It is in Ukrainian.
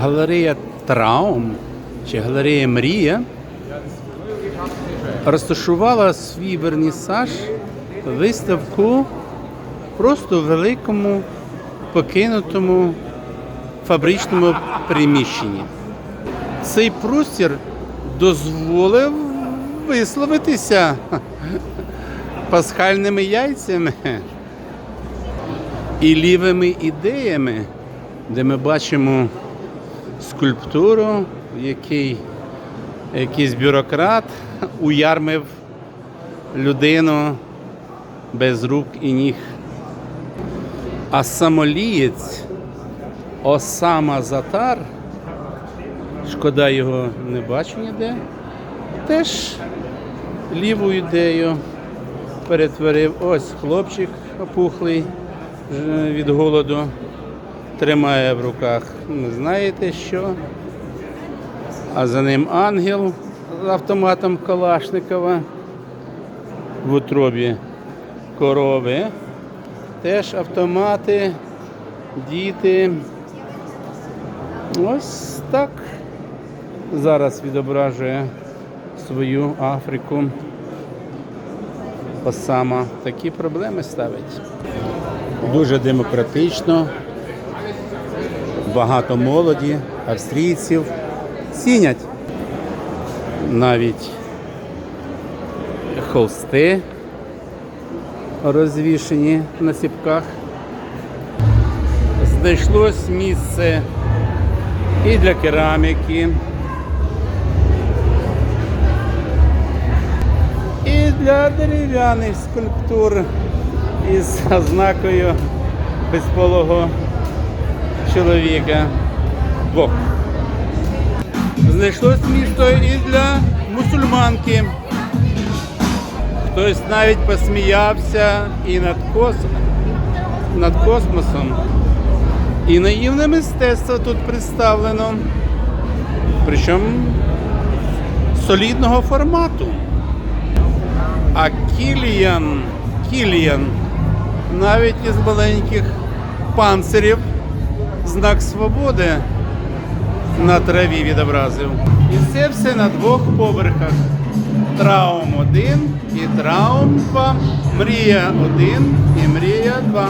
галерея Траум чи галерея Мрія розташувала свій вернісаж виставку просто в великому покинутому фабричному приміщенні. Цей простір дозволив висловитися пасхальними яйцями і лівими ідеями, де ми бачимо скульптуру, в якій якийсь бюрократ уярмив людину без рук і ніг. А самолієць Осама Затар, шкода його не бачу ніде, теж ліву ідею перетворив. Ось хлопчик опухлий е, від голоду, тримає в руках, не знаєте що. А за ним ангел з автоматом Калашникова в утробі корови. Теж автомати, діти. Ось так зараз відображує свою Африку. Осама такі проблеми ставить. Дуже демократично, багато молоді, австрійців цінять навіть холсти розвішені на сіпках. Знайшлось місце і для кераміки, і для дерев'яних скульптур із ознакою безполого чоловіка. Бог. Знайшлось місто і для мусульманки. Хтось навіть посміявся і над, кос... над космосом. І наївне мистецтво тут представлено. Причому солідного формату. А Кіліян, Кіліян навіть із маленьких панцирів знак свободи на траві відобразив. І це все на двох поверхах. Траум 1 і Траум 2, Мрія 1 і Мрія 2.